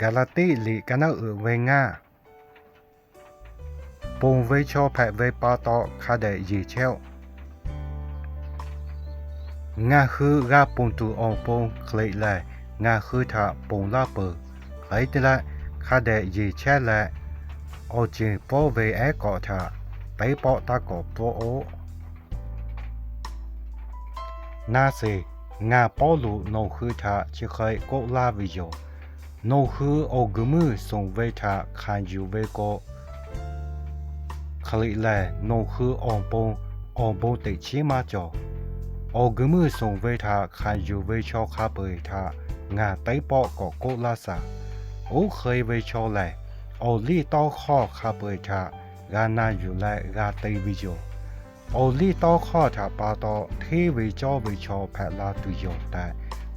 กาลาติลีกันเอาเอเวงาปงเวชอแพเวปาตอคาเดยีเชลงาคือกาปงตูอองปงเคลแลงาคือทาปงล โนฮือโอกมุอสงเวทาคันยูเวโกคลิแลโนฮือออมปงออมปงติชิมาจอโอกมือสงเวทาคันยูเวชอคาเปยทางาไตปอกอโกลาสาโอเคยเวชอแลโอลี่ต้อข้อคาเปยทางานาอยู่และกาเตวิโยโอลี่ต้อข้อถาปาตอที่เวจอเวชอแพลาตุยแต่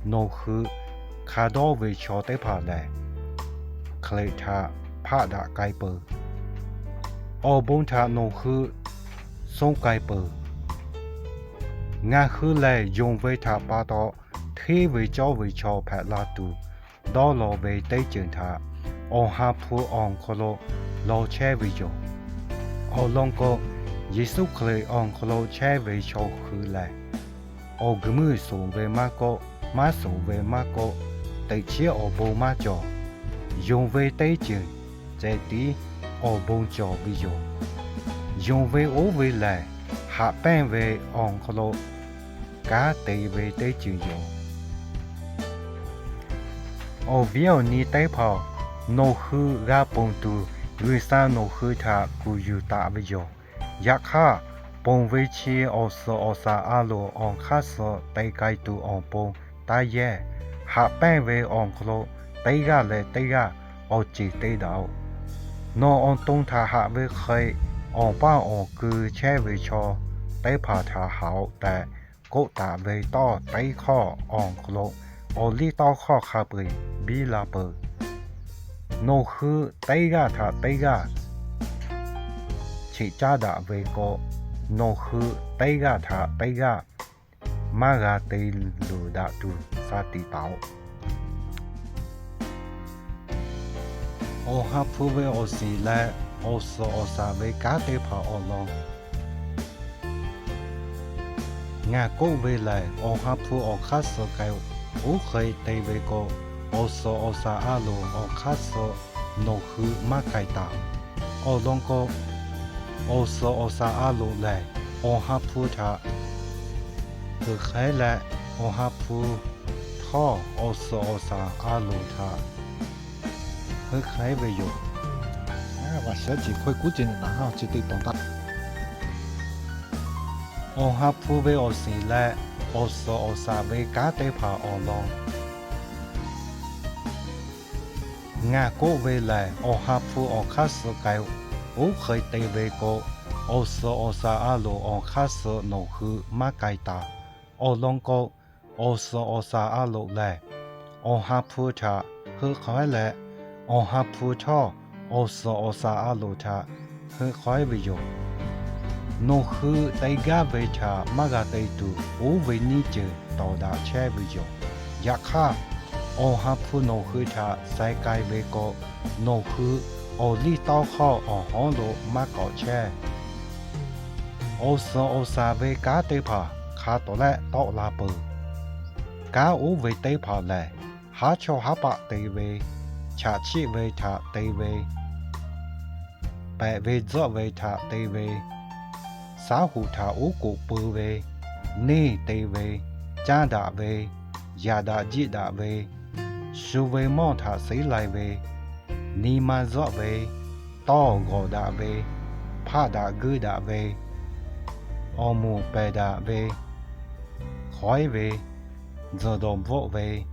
โนคือ คาดอเวชอเตผาแลเคลทาพาดาไกเปอร์ออบงทาโนคือทรงไกเปอร์งาคือแลยงเวทาปาตอเทเวจอเวชอแพลาตูดอลอเวเตจินทาออฮาพูอองโคโลลอแชวิโยออลองก็เยซูเคลอองโคโลแชเวชอคือแลออกมือสูงเวมาก็มาสูงเวมาก็ ตเชียอโบมาจอยงเวเตเจใจตีอโบงจอบิโยยงเวโอเวแลหาแป้งเวอองคโลกาเตเวเตเจโยโอเวียวนี้เตพอโนคือกาปงตูวิสาโนคือทากูยูตาบิโยยักษ์ข้าปงเวชีออสออสาอาโลอองข้าสอไตไกตูอองปงตาแย หาแป้เวอองโคลเตยาเลเตยาออาจีเตยดาวนอองตรงทาหาเวเคยอองป้าอองคือแช่เวชอไตยผาทาหาวแต่โกตาเวต้อไตยข้ออองโคลโอลี่ต้อข้อคาเปยบีลาเปยโนคือเตยาทาเตยาชิจ้าดาเวโก็นคือเตยาทาเตยา มากาเตลูดาตูสาติตาวโอฮาพูเวโอสีและโอสโอซาเวกาเตพาโอลองงาโกเวไลโอฮาพูโอคัสโซไกอุเคยเตเวโกโอโซโอซาอาโลโอคัสโซโนคุมาไกตาโอลองโกโอโซโอซาอาโลไลโอฮาพูทา ใครและโอฮับฟูท่อโอโซโอซาอาลูทาคือใครไปอยู่ 啊，我小姐会估计的，然后就对懂得。 โอฮับฟูเวโอซีและโอโซโอซาเวกาเตพาออลองงาโกเวแลโอฮับฟูออคัสไกโอเคยเตเวโกโอโซโอซาอาลูออคัสโนคือมาไกตา โ อลงกโอโซโอซาอาโลแลโอฮาพูทาเฮือคอยแลโอฮาพูทอโอโซโอซาอาโลทาฮือคอยวิโยโนฮือไตกาเวทามากาไตตูโอเวนิเจตอดาแชวิโยยาคาโอฮาพูโนฮือทาไซไกเวโกโนฮือโอลีตอข้ออฮอนโลมากอแชโอโซโอซาเวกาเตพา ခါတော်လက်တော့လာပကာအိုဝေတေးဖော်လဲဟာချောဟာပတေးဝေချာချိဝေထာတေးဝေပဲဝေဇော့ဝေထာတေးဝေစာဟုထာအိုကိုပူဝေနေတေးဝေကြန္တာဝေယာဒာကြည်တာဝေရှုဝေမောထာစိလိုက်ဝေနီမဇော့ဝေတောဂောဒာဝေဖာဒာဂုဒာဝေအောမူပေဒာဝေ khói về giờ đồn vỗ về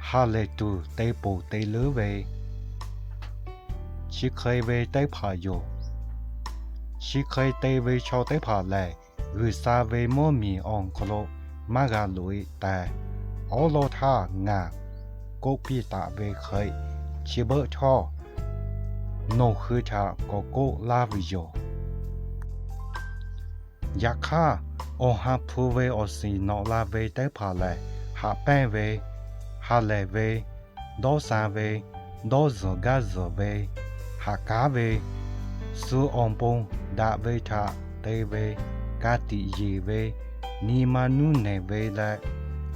hà lệ tù tây bù tây lứ về chỉ khơi về tây phà dụ chỉ khơi tây về cho tây phà lệ gửi xa về mô mì on cô lô mà gà lùi tà ó lô tha ngà cô pi tạ về khơi chỉ bơ cho nô khư thả có cô la vì ยาคาออฮาพูเวอสีนอลาเวได้พาเลหาแป้เวหาเลเวดอซาเวดอซกาซเวหากาเวซูออมปงดาเวทาเตเวกาติเยเวနီမာနုနေဝေလ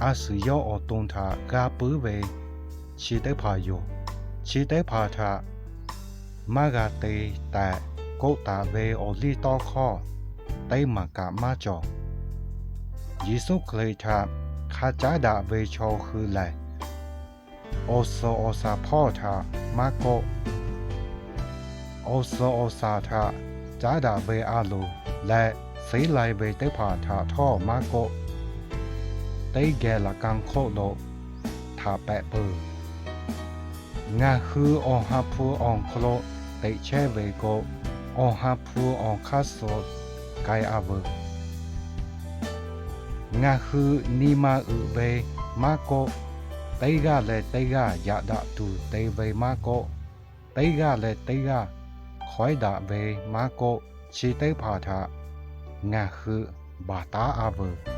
အဆူယောအတုံထာကာပူဝေခြေတက်ဖာယောခြေတက်ဖာထမဂတေတကုတ်တာဝေအောလီတောခော ไต้มากะมาจอยิสุเคยทาคาจาดาเวโชคือแหลโอโซโอซาพ่อทามาโกโอสซโอซาทาจาดาเวอาลูและสีไลเวเตผาทาท่อมาโกเต้แกละกังโคโลทาแปะเปืองาคือองฮาพูอองโคโลเตเชเวโกองฮาพูอองคาโซ cái kai avơ. Nga khư ni ma ư về ma cô, tay ga lệ tay ga dạ đạ tu tay về ma cô, tay ga lệ tay ga khói đạ về ma cô, chỉ tay phà thạ, nga khư ta tá avơ.